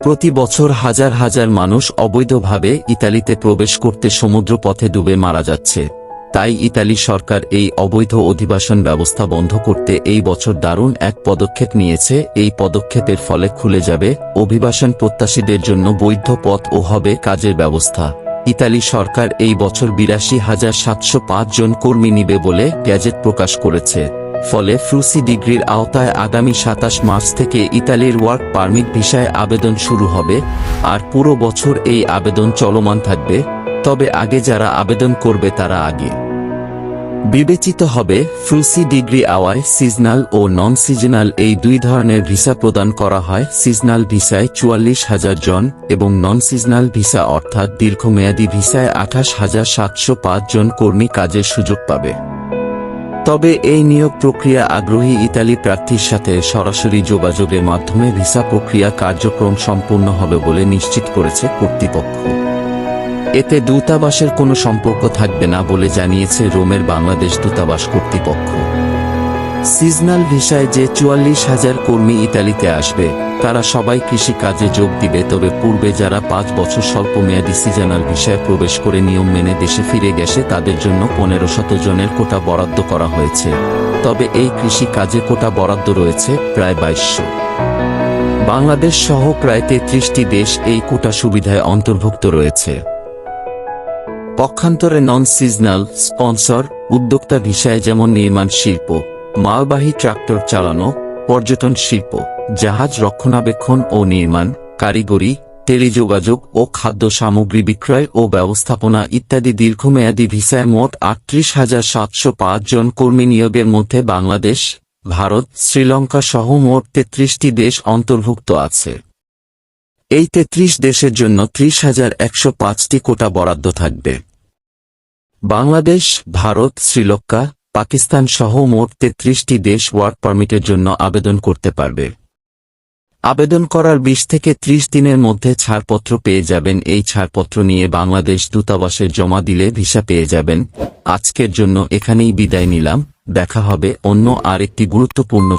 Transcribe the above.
প্রতি বছর হাজার হাজার মানুষ অবৈধভাবে ইতালিতে প্রবেশ করতে সমুদ্র পথে ডুবে মারা যাচ্ছে। তাই ইতালি সরকার এই অবৈধ অধিবাসন ব্যবস্থা বন্ধ করতে এই বছর দারুণ এক পদক্ষেপ নিয়েছে। এই পদক্ষেপের ফলে খুলে যাবে অভিবাসন প্রত্যাশীদের জন্য বৈধ পথ ও হবে কাজের ব্যবস্থা। ইতালি সরকার এই বছর বিরাশি হাজার সাতশো জন কর্মী নিবে বলে গ্যাজেট প্রকাশ করেছে। ফলে ফ্রুসি ডিগ্রির আওতায় আগামী সাতাশ মার্চ থেকে ইতালির ওয়ার্ক পারমিট ভিসায় আবেদন শুরু হবে, আর পুরো বছর এই আবেদন চলমান থাকবে, তবে আগে যারা আবেদন করবে তারা আগে। বিবেচিত হবে ফ্রুসি ডিগ্রি আওয়ায় সিজনাল ও নন সিজনাল এই দুই ধরনের ভিসা প্রদান করা হয়, সিজনাল ভিসায় চুয়াল্লিশ হাজার জন এবং নন সিজনাল ভিসা অর্থাৎ দীর্ঘমেয়াদী ভিসায় আঠাশ হাজার সাতশো জন কর্মী কাজের সুযোগ পাবে। তবে এই নিয়োগ প্রক্রিয়া আগ্রহী ইতালি প্রার্থীর সাথে সরাসরি যোগাযোগের মাধ্যমে ভিসা প্রক্রিয়া কার্যক্রম সম্পূর্ণ হবে বলে নিশ্চিত করেছে কর্তৃপক্ষ। এতে দূতাবাসের কোনো সম্পর্ক থাকবে না বলে জানিয়েছে রোমের বাংলাদেশ দূতাবাস কর্তৃপক্ষ। সিজনাল ভিসায় যে চুয়াল্লিশ হাজার কর্মী ইতালিতে আসবে, তারা সবাই কৃষি কাজে যোগ দিবে। তবে পূর্বে যারা পাঁচ বছর স্বল্পমেয়াদী সিজনাল ভিসায় প্রবেশ করে নিয়ম মেনে দেশে ফিরে গেছে, তাদের জন্য পনেরো শত জনের কোটা বরাদ্দ করা হয়েছে। তবে এই কৃষি কাজে কোটা বরাদ্দ রয়েছে প্রায় বাইশশো। বাংলাদেশ সহ প্রায় তেত্রিশটি দেশ এই কোটা সুবিধায় অন্তর্ভুক্ত রয়েছে। পক্ষান্তরে নন সিজনাল স্পন্সর, উদ্যোক্তা ভিসায় যেমন নির্মাণ শিল্প মালবাহী ট্রাক্টর চালানো, পর্যটন শিল্প, জাহাজ রক্ষণাবেক্ষণ ও নির্মাণ, কারিগরি, টেলিযোগাযোগ ও খাদ্য সামগ্রী বিক্রয় ও ব্যবস্থাপনা ইত্যাদি দীর্ঘমেয়াদী ভিসায় মোট আটত্রিশ হাজার সাতশো জন কর্মী নিয়োগের মধ্যে বাংলাদেশ, ভারত, শ্রীলঙ্কা সহ মোট তেত্রিশটি দেশ অন্তর্ভুক্ত আছে। এই তেত্রিশ দেশের জন্য ত্রিশ হাজার একশো পাঁচটি কোটা বরাদ্দ থাকবে। বাংলাদেশ, ভারত, শ্রীলঙ্কা পাকিস্তান সহ মোট তেত্রিশটি দেশ ওয়ার্ক পারমিটের জন্য আবেদন করতে পারবে। আবেদন করার বিশ থেকে ত্রিশ দিনের মধ্যে ছাড়পত্র পেয়ে যাবেন। এই ছাড়পত্র নিয়ে বাংলাদেশ দূতাবাসে জমা দিলে ভিসা পেয়ে যাবেন। আজকের জন্য এখানেই বিদায় নিলাম। দেখা হবে অন্য আর একটি গুরুত্বপূর্ণ